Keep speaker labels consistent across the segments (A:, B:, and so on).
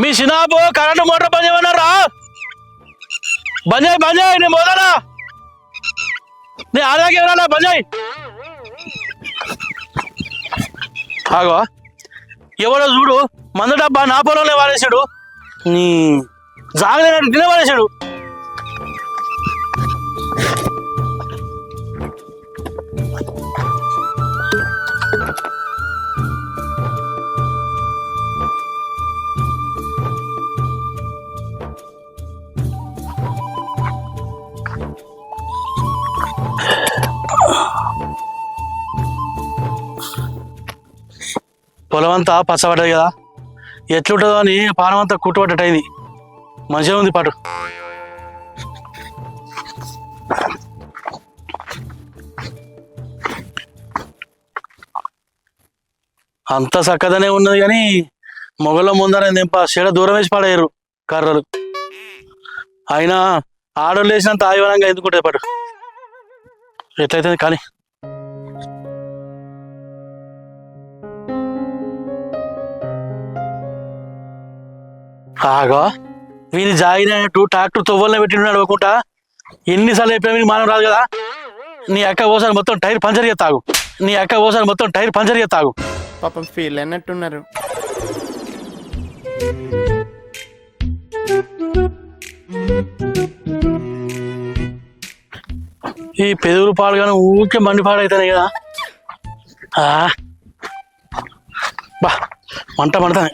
A: మీ సినాబు current motor బంద్ చేయమన్నారా? బంద్ చేయి బంద్ చేయి నేను పోదానా నీ ఆదాకి ఎవరా బంద్ చేయి. ఆగో ఎవడో చూడు మందు డబ్బా నా పొలంలో వాడేశాడు. నీ జాగ్రత్త తినే వాడేశాడు. పొలమంతా పచ్చబడ్డది కదా. ఎట్లుంటుందో అని పానమంతా అంతా కుట్టుబడ్డటైంది. మంచిగా ఉంది పాటు. అంత చక్కదనే ఉన్నది కానీ మొగల ముందర నింప చెడ దూరం వేసి పడేయరు కర్రలు. అయినా ఆడోళ్ళు వేసినంత ఆయువనంగా ఎందుకుంటే పాటు. ఎట్లయితే కానీ ఆగా. వీని జాగినట్టు ట్రాక్టర్ తొవ్వలనే పెట్టినాడు అనుకుంటా. ఎన్నిసార్లు చెప్పినా వీనికి మానం రాదు కదా. నీ అక్క ఓసారి మొత్తం టైర్ పంచర్ చేస్తాగు నీ అక్క ఓసారి మొత్తం టైర్ పంచర్ చేస్తాగు
B: పాపం ఫీల్ అయినట్టున్నారు.
A: ఈ పెదవులు పాడుగాను ఊరికే మండి పాడైతాయి కదా. ఆ. బా మంట మండుతాయి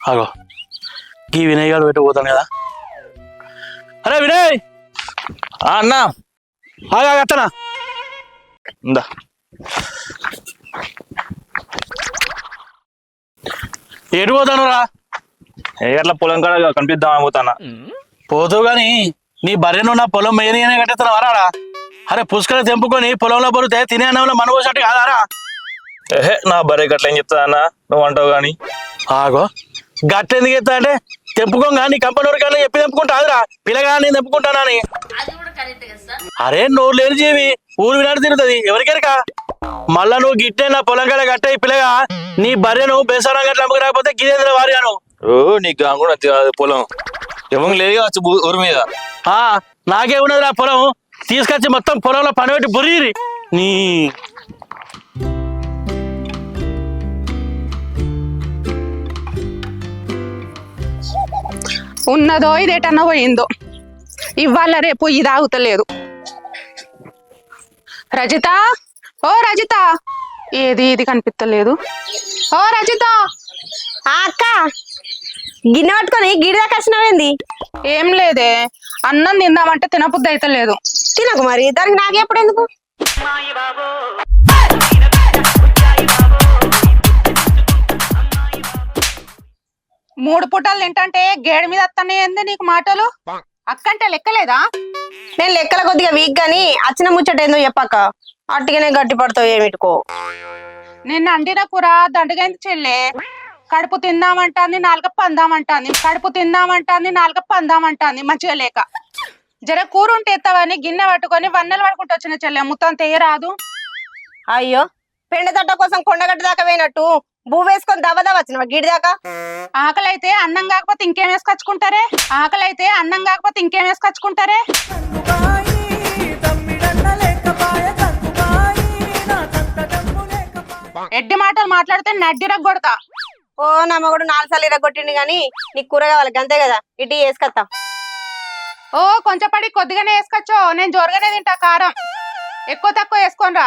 A: ఆగో. ఈ వినయ్ గారు పెట్టి పోతాను కదా. అరే వినయ్!
C: అన్నా.
A: ఆగా అత్తనా
C: ఇందా
A: ఎటు పోతాను రా?
C: ఏ అట్లా పొలం కాడ కనిపిద్దాం పోతానా.
A: పోతూ గాని నీ బర్రెను నా పొలం మేయని కట్టేస్తున్నావు అరాడా అరే పుష్కర తెంపుకొని పొలంలో పొరితే తినే అన్నంలో మన పోసినట్టు కాదారా?
C: ఏహే నా బరే గట్ల ఏం చెప్తా అన్న? నువ్వు అంటావు గాని.
A: ఆగో. గట్టెందుకు ఎత్తా అంటే తెంపుకోగా నీ కంపెనీ వరకు చెప్పి తెంపుకుంటా అదిరా పిల్లగా నేను తెంపుకుంటానని అరే నువ్వు లేని జీవి ఊరు వినాడు తిరుగుతుంది. ఎవరికెరక? మళ్ళా నువ్వు గిట్టే నా పొలం కాడ గట్టే పిల్లగా నీ బర్రెను బేసారం గట్ల అమ్మకు రాకపోతే గిదేంద్ర వారియాను
C: ఓ నీకు గాంగుడు పొలం. ఎవరు లేదు కావచ్చు ఊరి మీద.
A: ఆ నాకే ఉన్నది నా పొలం. తీసుకొచ్చి మొత్తం పొలంలో పనిపెట్టి బుర్రీరి. నీ
D: ఉన్నదో ఇదేటన్నా పోయిందో. ఇవాళ రేపు ఇది ఆగుతలేదు. రజిత ఓ రజిత. ఏది ఇది కనిపించలేదు ఓ రజిత.
E: ఆ అక్క. గిన్నె పట్టుకొని గిడి దాకా వచ్చినావేంది
D: ఏం లేదే. అన్నం తిందామంటే తినబుద్ధి అయితే లేదు.
E: తినకు మరి. దానికి నాకెప్పుడు ఎందుకు?
D: మూడు పూటలు తింటంటే గేడి మీద ఏంది నీకు మాటలు? అక్కంటే లెక్కలేదా?
E: నేను లెక్కల కొద్దిగా వీక్ గాని అచ్చిన ముచ్చట ఏందో చెప్పాక అట్టుగానే గట్టి పడతావు ఏమిటికో.
D: నిన్న అండిన కూర దండగైంది చెల్లె. కడుపు తిందామంటాంది నాలుగ పందామంటాంది కడుపు తిందామంటాంది నాలుగ పందామంటాంది మంచిగా లేక. జర కూర ఉంటే ఎత్తావని గిన్నె పట్టుకొని వన్నెలు పడుకుంటూ వచ్చిన చెల్లె మొత్తం తెయ్యరాదు
E: అయ్యో పెండ తట్ట కోసం కొండగట్ట దాకా పోయినట్టు భూ వేసుకొని దవ్వ వచ్చిన గిడి దాకా?
D: ఆకలి అయితే అన్నం కాకపోతే ఇంకేం వేసుకొచ్చుకుంటారే? ఆకలి అయితే అన్నం కాకపోతే ఇంకేం వేసుకొచ్చుకుంటారే? ఎడ్డి మాటలు మాట్లాడితే నడ్డిరగ కొడతా
E: ఓ నా మగడు నాలుగు సార్లు ఇరగొట్టిండు గాని నీకు కూర కావాలి అంతే కదా. ఇటు వేసుకొత్తా.
D: ఓ కొంచెం పడి కొద్దిగానే వేసుకొచ్చో నేను జోరుగానే తింటా కారం. ఎక్కువ తక్కువ వేసుకోనరా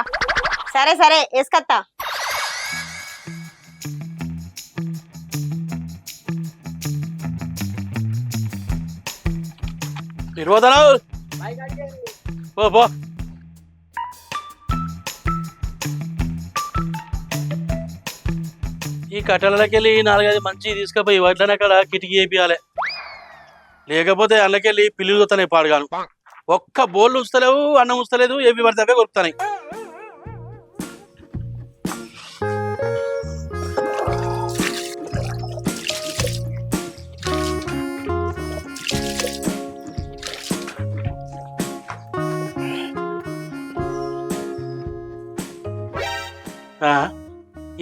E: సరే సరే వేసుకొత్తా.
A: ఇరువదనావు పో పో. ఈ కట్టెలకెళ్ళి నాలుగైదు మంచి తీసుకుపోయి వడ్లని అక్కడ కిటికీ వేపియాలి. లేకపోతే అందులోకెళ్ళి పిల్లులు వస్తున్నాయి పాడుగాను. ఒక్క బోళ్ళు ఉంచలేవు అన్నం ఉంచలేదు ఏవి పడితే అవే కొరుకుతున్నాయి.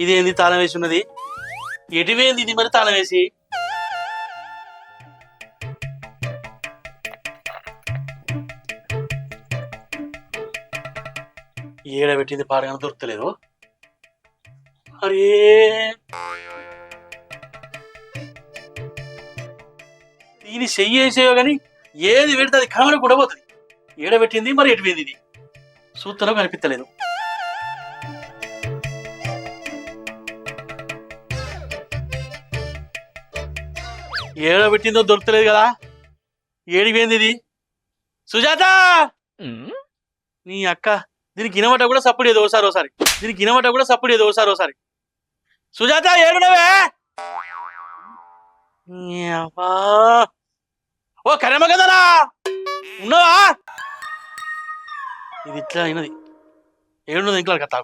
A: ఇదేంది తాళం వేసి ఉన్నది? ఎటువేంది ఇది మరి తాళం వేసి? ఏడ పెట్టింది పాడగానే దొరకలేదు అరే! దీని చెయ్యి కానీ ఏది పెడితే అది కనబడి కూడా పోతుంది. ఏడ పెట్టింది మరి ఎటువేది ఇది? సూత్రం కనిపించలేదు ఏడ పెట్టిందో దొరకలేదు కదా. ఏడిపోయింది ఇది. సుజాత! నీ అక్క దీనికి ఇనమట కూడా సప్పుడు ఏదో ఒకసారి ఒకసారి దీనికి ఇనమట కూడా సప్పుడు ఏదో ఒకసారి ఒకసారి సుజాత ఏడునవే. ఓ కరెమ కదరా ఉన్నావా? ఇది ఇట్లా అయినది. ఏడున్నది ఇంట్లో కథ.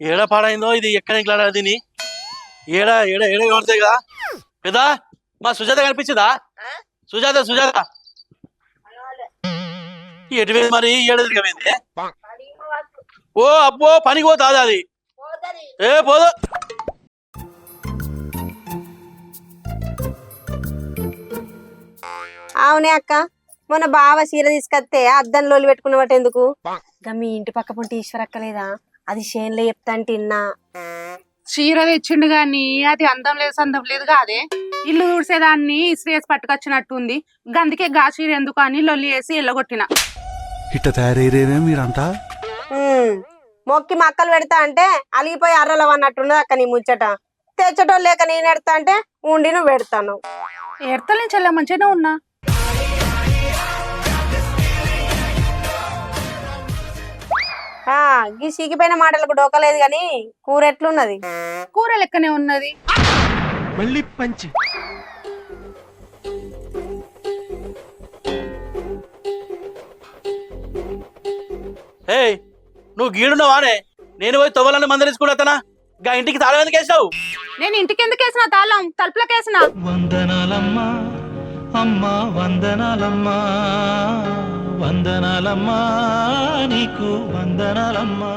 A: ఏడ పాడైందో ఇది ఎక్కడ ఇంట్లో దీని ఏడ ఏడ ఏడ కనబడతాయి కదా మా సుజాత కనిపించిందా? సుజాత సుజాత. ఎటువే మరి? ఓ అబ్బో పనికి పోతాది అది ఏ పోదు.
E: అవునే అక్క మొన్న బావ చీర తీసుకొస్తే అద్దం లోలు పెట్టుకున్నవాటి ఎందుకు? మీ ఇంటి పక్క పొంటి ఈశ్వరక్క లేదా? అది షేన్లో చెప్తా అంటే
D: చీర తెచ్చిండు గాని అది అందం లేదు సందం లేదు కాదే ఇల్లు ఊడ్చేదాన్ని ఇస్త్రీ పట్టుకొచ్చినట్టుంది. గందుకే గా చీర ఎందుకు అని లొల్లి వేసి ఎల్లగొట్టిన.
F: ఇట్ట తయారయ్యేనే మీరంతా?
E: ఉమ్, మొక్కి మక్కలు పెడతా అంటే అలిగిపోయి అర్రలవ అన్నట్టున్నది అక్క నీ ముచ్చట. తెచ్చటోళ్ళు లేక నేను ఎడతా అంటే ఉండి నువ్వు పెడతాను.
D: ఎడతల నుంచి వెళ్ళా మంచిగానే ఉన్నా.
E: ఆ గీ సీకిపోయిన మాటలకు డోకలేదు గాని కూర ఎట్లున్నది?
D: కూర లెక్కనే ఉన్నది.
F: మళ్ళీ పంచి.
A: ఏయ్ నువ్వు గీడున్నావానే? నేను పోయి తొవ్వాలని మందరించుకుంటానా గా ఇంటికి తాళం ఎందుకు వేసావు?
D: నేను ఇంటికి ఎందుకు వేసిన తాళం? తలుపులకేసిన
G: వందనాలమ్మా. అమ్మా వందనాలమ్మా వందనాలమ్మా నీకు వందనాలమ్మా.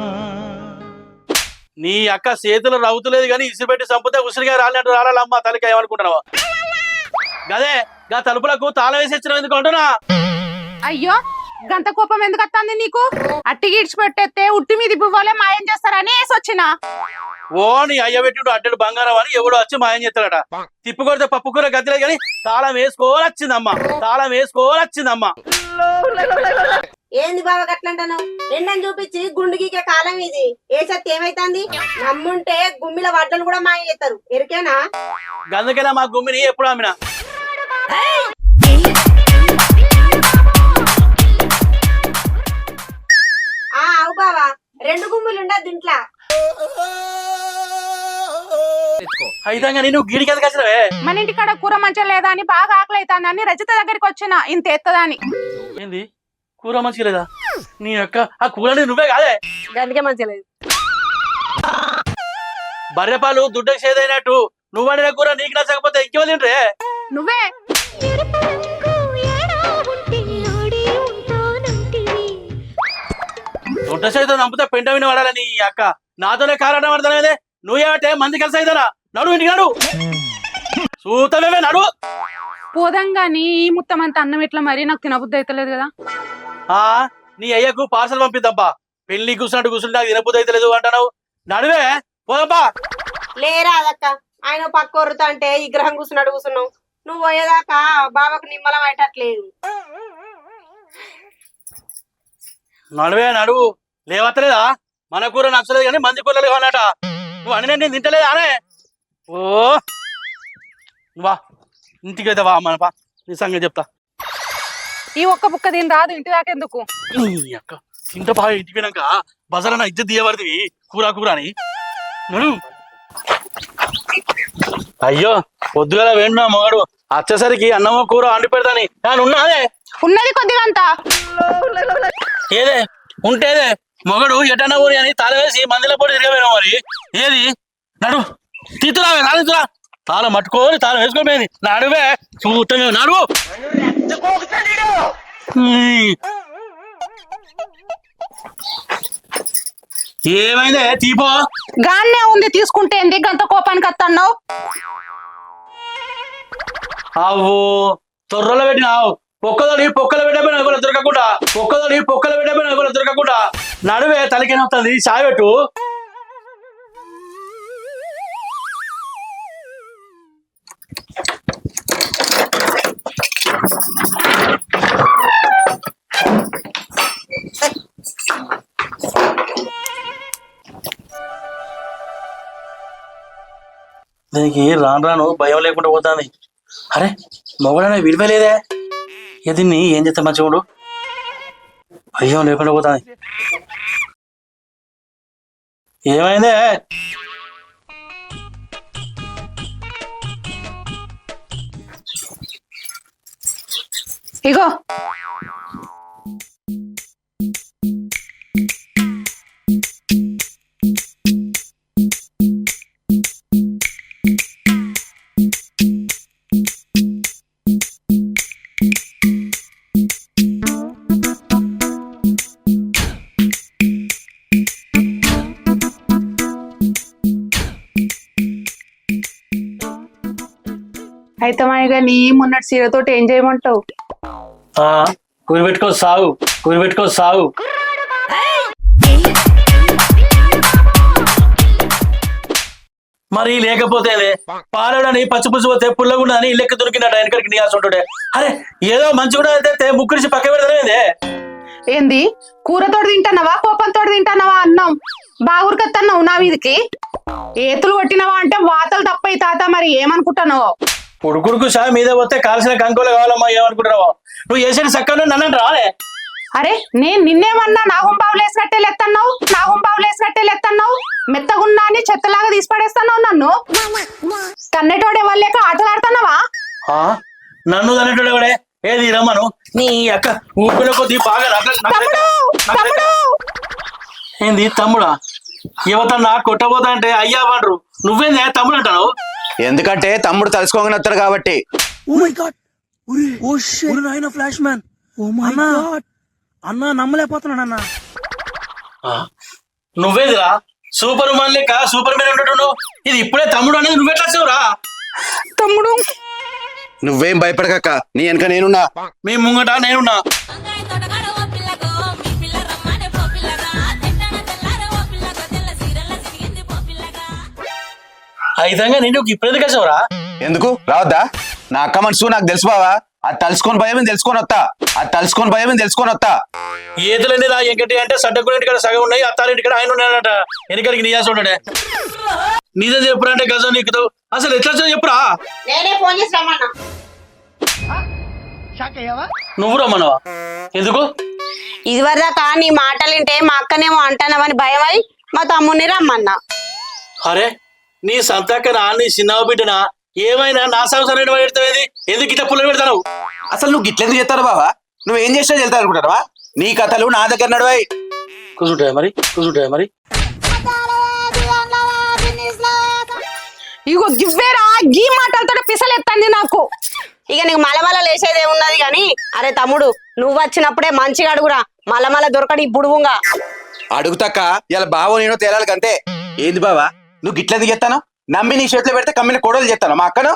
A: నీ అక్క చేతులు రవ్వుతలేదు కానీ ఇసిపెట్టి చంపితే ఉసిరిగా రాలినట్టు రాలమ్మా తలకి ఏమనుకుంటున్నావా? గదే గా తలుపులకు తాళం వేసి ఇచ్చిన ఎందుకు అంటున్నా?
D: అయ్యో! గంత కోపం ఎందుకు వస్తుంది నీకు? అట్టి గిడ్చి పెట్టేస్తే ఉట్టి మీద పువ్వులే మాయం చేస్తారని వేసి వచ్చిన.
A: ఓ నీ అయ్య పెట్టిడు అడ్డడు బంగారం అని ఎవడు వచ్చి మాయం చేస్తాడట. తిప్పు కొడితే పప్పు కూర గతిలేదు కానీ తాళం వేసుకోవాలి వచ్చిందమ్మా. తాళం వేసుకోవాలి వచ్చిందమ్మా.
E: ఏంది బావ గట్లంటాను ఎండని చూపించి గుండు గీకే కాలం ఇది. ఏ సత్తి ఏమైతుంది? నమ్ముంటే గుమ్మిల వడ్డలు కూడా మాయ చేస్తారు. ఎరికేనా?
A: గందుకైనా మా గుమ్మిని? ఎప్పుడు అమ్మినా?
E: రెండు గుమ్మిలు ఉండదు
A: అయితే నేను గిడికి
D: మన ఇంటికాడ కూర మంచిగా లేదా అని బాగా ఆకలి అవుతుందని రజిత దగ్గరికి వచ్చిన ఇంత ఎత్తదని.
A: ఏంది? కూర మంచిగా లేదా? నీ అక్క ఆ కూర అనేది నువ్వే కాదే?
E: గందుకే మంచిగా లేదు.
A: బర్రెపాలు దుడ్డకి సేదైనట్టు నువ్వు వండిన కూర నీకు నచ్చకపోతే ఇంకేమో తింటే
D: నువ్వే.
A: దుడ్డ సైతం నమ్మితే పెంట విని వాడాలని ఈ అక్క? నాతోనే కారణం పడతానే నువ్వేమంటే మంది కలిసి అయితారా? నడు ఇంటికి నడు. సూతమే నడు.
D: పోదంగాని ఈ ముత్తం అంత అన్నం ఎట్లా మరి? నాకు తినబుద్ధి అవుతలేదు కదా.
A: ఆ నీ అయ్యకు పార్సల్ పంపిద్దబ్బా పెళ్ళి కూర్చున్నట్టు కూర్చుంటే నాకు తినబుద్ధి అయితే లేదు అంటున్నావు. నడువే పోదబ్బా
E: లేరా అదక్క? ఆయన పక్క వరుతా అంటే ఈ గ్రహం కూర్చున్నాడు కూర్చున్నావు. నువ్వు పోయేదాకా బావకు నిమ్మలం అయ్యట్లేదు
A: నడువే నడువు లేవత్తలేదా మన కూర నచ్చలేదు కానీ మంది కూరలు కావాలట నువ్వు అని నేను తింటలేదా అనే ఓ! వా. ఇంటికి అయితే వా మన పా. నీ సంగతి చెప్తా.
D: ఈ ఒక్క బుక్క దీని రాదు ఇంటి దాకా ఎందుకు?
A: అక్క తింట బాగా ఇంటికి పోయినాక బజార్ నా ఇజ్జత్ తీయబడిది కూర కూర అని. నడు. అయ్యో పొద్దుగల వేణున్నా మగాడు. వచ్చేసరికి అన్నమో కూర వండి పెడతాని. నేను ఉన్నాదే?
D: ఉన్నది కొద్దిగా అంతా
A: ఏదే? ఉంటేదే? మొగడు ఎటన్నా ఊరి అని తాళం వేసి మందిలో పొడి తిరగపోయినా మరి. ఏది? నడు. తీతురావే రాలితురా తాళం పట్టుకొని తాళం వేసుకోపోయింది నడువే చూడటమే ఉయ్. ఏమైందే? తీపో.
D: గాన్నే ఉంది తీసుకుంటే ఏంది గంత కోపానికి వస్తున్నావు
A: అవ్వు. తొర్రలో పెట్టినావు. పొక్కదోడి పొక్కల పెట్టబోయిన దొరకకుండా. పొక్కదోడి పొక్కల పెట్టబోయిన దొరకకుండా. నడువే తలకేనవుతుంది చాయ్ దీనికి రాను రాను భయం లేకుండా పోతుంది. అరే మొగడనే విలువలేదే ఇక దీన్ని ఏం చేస్తా మంచిగుండు అయ్యో లేకుండా పోతుంది ఏమైందే?
D: ఇగో. అయితే కానీ మొన్నటి సీరతోటి ఏం చేయమంటావు?
A: ఆ కురి పెట్టుకో సాగు కురి పెట్టుకో సాగు మరి లేకపోతే పాలడని పచ్చి పుచ్చి పోతే పుల్లగుండా అని లెక్క దొరికినట్టు వెనకడికి నీయాల్సి ఉంటుండే. అరే ఏదో మంచి కూడా అయితే ముగ్గురిసి పక్క పెడతానే
D: ఏంది? కూరతోటి తింటానవా కోపంతో తింటానవా అన్నం? బాగురికత్తన్నావు నా వీధికి? ఏతులు కొట్టినవా అంటే వాతలు తప్పయి తాత మరి ఏమనుకుంటున్నావో?
A: ఉడుకుడుకు షా మీద పోతే కాల్సిన కంకోలు కావాలమ్మా ఏమనుకుంటున్నావు? నువ్వు చేసేది సక్కగా నన్ను రాలే
D: అరే నేను నిన్నేమన్నా నా గుంబావులు వేసినట్టే లెత్తన్నావు నా గుంబావులు వేసినట్టే లెత్తన్నావు మెత్తగున్నా అని చెత్తలాగా తీసి పడేస్తున్నావు నన్ను? తన్నెటోడే వాళ్ళేక ఆటలాడుతున్నావా
A: ఆ? నన్ను తనేటోడు ఏది రమ్మను? నీ అక్క ఊపిన కొద్ది బాగా నగ- నగ-
D: తమ్ముడు తమ్ముడు!
A: ఏంది తమ్ముడా? యువతన్న కొట్టబోతా అంటే అయ్యా వాడ్రు నువ్వేందే తమ్ముడు అంటావు
H: ఎందుకంటే తమ్ముడు తలుసుకోగానే వస్తాడు కాబట్టి
F: ఫ్లాష్ మ్యాన్. అన్నా. అన్నా నమ్మలేకపోతున్నాను అన్నా.
A: నువ్వేదిరా? సూపర్ మ్యాన్ లెక్క సూపర్ మ్యాన్ ఉంటున్నావు ఇది ఇప్పుడే తమ్ముడు అనేది నువ్వెట్లా చూరా
D: తమ్ముడు.
H: నువ్వేం భయపడకక్క నీ వెనక నేనున్నా.
A: మీ ముంగట నేనున్నా. అయితంగా నేను ఇప్పుడు ఎందుకు వచ్చావురా
H: ఎందుకు? రావద్దా? నా అక్క మనసు నాకు తెలుసు బావా. అది తలుసుకొని భయం తెలుసుకొని వస్తా. అది తలుసుకొని భయం తెలుసుకొని వస్తా.
A: ఏదులండి రా ఎంకటి అంటే సడ్డకుని ఇంటికాడ సగం ఉన్నాయి అత్తారింటి కాడ ఆయన ఉన్నాడట. వెనకడికి నీయాసి నిజం చెప్పురా అంటే గజం నీకుతావు అసలు ఎట్లా చెప్పురా?
E: నేనే ఫోన్ చేసి రమ్మన్నా.
A: నువ్వు రమ్మన్నావా? ఎందుకు?
E: ఇదివరదాకా నీ మాటలు వింటే మా అక్కనేమో అంటానమని భయమై మా తమ్ముడిని రమ్మన్నా.
A: అరే నీ సంతకన నీ చిన్న బిడ్డన? ఏమైనా నా సంవత్సరం పెడతావేది ఎందుకు ఇట్లా పుల్ల పెడతావు
H: అసలు నువ్వు గిట్లెందుకు చెప్తారు బావా? నువ్వు ఏం చేసినా వెళ్తా అనుకుంటావా నీ కథలు నా దగ్గర నడవాయి
A: కూర్చుంటాయా మరి? కూర్చుంటాయా మరి?
D: ఇగో గివ్వేరా గీ మాటలతో పిసలెత్తంది నాకు.
E: ఇక నీకు మలమల లేసేది ఏమున్నది గాని అరే తమ్ముడు నువ్వు వచ్చినప్పుడే మంచిగా అడుగురా. మలమల దొరకడు బుడువుగా.
H: అడుగుతాక ఇలా బావో నేను తేలాలి అంతే ఏంది బావా? నువ్వు గిట్లెందుకు చెప్తాను నమ్మి నీ చేతిలో పెడితే కమ్మిన కోడలు చెప్తాను మా అక్కను?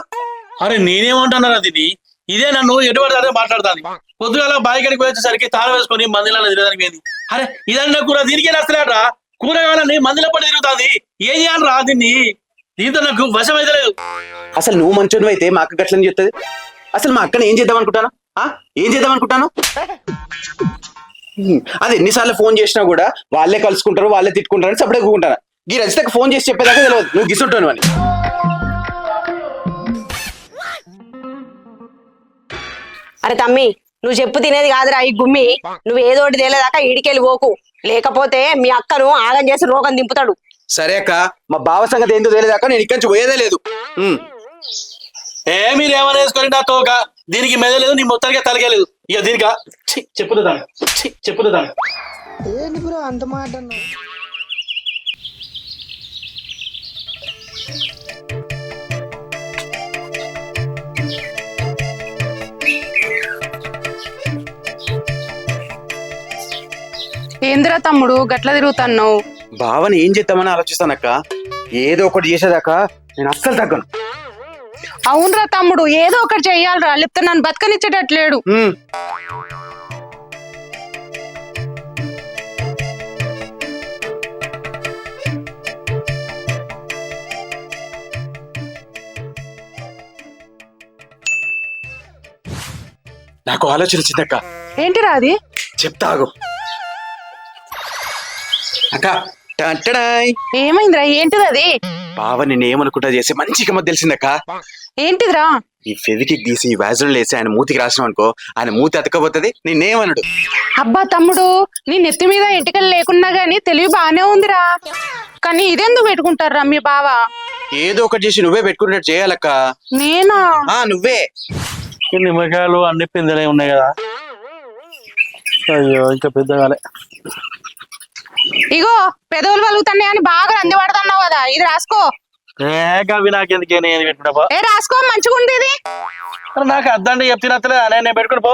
A: అరే నేనేమంటున్నారా దీన్ని? ఇదే నన్ను ఎటువంటి అదే మాట్లాడతాను పొద్దుగాల బాయికడికి వచ్చేసరికి తాళం వేసుకొని మందిలాల తిరగడానికి పోయింది. అరే ఇదన్నా కూర దీనికే నచ్చలేట్రా కూరగాయలని మందిలో పడి తిరుగుతుంది. ఏం చేయాలరా దీన్ని? దీంతో నాకు వశం అయితే లేదు.
H: అసలు నువ్వు మంచోడు అయితే మా అక్క గట్లని చెప్తుంది? అసలు మా అక్కని ఏం చేద్దాం అనుకుంటాను? ఆ? ఏం చేద్దాం అనుకుంటాను. అది ఎన్నిసార్లు ఫోన్ చేసినా కూడా వాళ్ళే కలుసుకుంటారు వాళ్ళే తిట్టుకుంటారు అని సపరేట్ కూకుంటాను ఈ రజితకు ఫోన్ చేసి చెప్పేదాకా తెలియదు నువ్వు గిసుంటాను అని.
E: అరే తమ్మి నువ్వు చెప్పు తినేది కాదురా ఈ గుమ్మి. నువ్వు ఏదో ఒకటి తేలేదాకా ఈడికెళ్ళి పోకు. లేకపోతే మీ అక్కను ఆగం చేసి రోగం దింపుతాడు.
H: సరే అక్క మా బావ సంగతి ఏందో తెలియదాకా నేను ఇక్కడి నుంచి పోయేదే లేదు. హ్మ్.
A: ఏ మీరు ఏమైనా వేసుకొని నా తోక? దీనికి మెదలేదు నీ మొత్తానికి తలగలేదు ఇక దీనిక? చెప్పుదాను చెప్పుదాను
D: ఏందిరా తమ్ముడు గట్ల తిరుగుతున్నావు?
H: బావని ఏం చేద్దామని ఆలోచిస్తానక్క? ఏదో ఒకటి చేసేదాకా నేను అస్సలు తగ్గను.
D: అవునరా తమ్ముడు ఏదో ఒకటి చెయ్యాలిరా. లేకపోతే నన్ను బతకనిచ్చేటట్లేడు
H: నాకు ఆలోచన వచ్చిందక్క
D: ఏంటిరా అది?
H: చెప్తాగు అక్క. టంటడాయ్.
D: ఏమైందిరా? ఏంటిది అది?
H: బావ నేను ఏమనుకుంటా చేసి మంచి గమ్మత్ తెలిసిందక్క.
D: ఏంటిదిరా?
H: ఈ ఫెవికి గీసి వ్యాజులు వేసి ఆయన మూతికి రాసినాం అనుకో ఆయన మూతి అతకపోతుంది నేనేమనడు
D: అబ్బా తమ్ముడు నీ నెత్తి మీద ఎంటికలు లేకున్నా గానీ తెలివి బానే ఉందిరా. కానీ ఇదెందుకు పెట్టుకుంటారా మీ బావ?
H: ఏదో ఒకటి చేసి నువ్వే పెట్టుకున్నట్టు చేయాలక్క.
D: నేనా?
H: ఆ నువ్వే.
A: ఈ నిమ్మకాయలు అన్ని పిందెలే ఉన్నాయి కదా. అయ్యో ఇంకా పెద్దగాలే.
D: ఇగో పెదవులు వలుగుతున్నాయి అని బాగా రంది పడుతున్నావు కదా. ఇది రాసుకో.
A: ఏ అవి నాకెందుకే నేను పెట్టుకుంటా
D: ఏ రాసుకో మంచిగా ఉంది ఇది.
A: నాకు అద్దండి చెప్తున్నట్లే నేను పెట్టుకుని పో.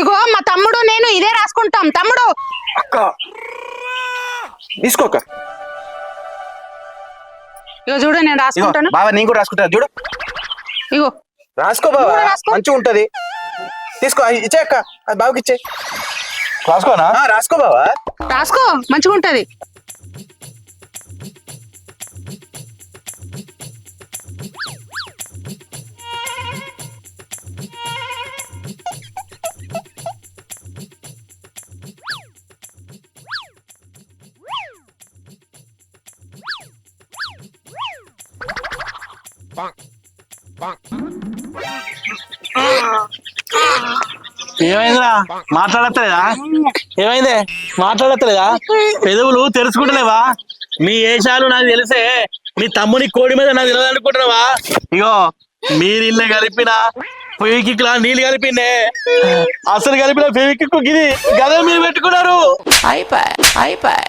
D: ఇగో మా తమ్ముడు నేను ఇదే రాసుకుంటాం. తమ్ముడు.
H: అక్క. తీసుకోక
D: ఇగో చూడు నేను రాసుకుంటాను.
H: బావ నేను కూడా రాసుకుంటా చూడు.
D: ఇగో.
H: రాసుకో బావ. మంచిగా ఉంటది. తీసుకో అది ఇచ్చే అక్క. అది బావకి ఇచ్చే.
A: రాసుకోనా?
H: ఆ, రాసుకో బావా.
D: రాసుకో మంచిగా ఉంటది.
A: ఏమైందిరా? మాట్లాడతలేదా? ఏమైంది? మాట్లాడతలేదా? పెదవులు తెరుచుకుంటలేవా? మీ ఏషాలు నాకు తెలిసే మీ తమ్ముని కోడి మీద నాకు తెలియదు అనుకుంటున్నావా ఇగో మీరు ఇల్లు కలిపిన ఫెవికిక్ లా నీళ్ళు కలిపిండే అసలు కలిపిన ఫెవికిక్ ఇది గదే మీరు పెట్టుకున్నారు.
I: అయిపోయి అయిపోయి.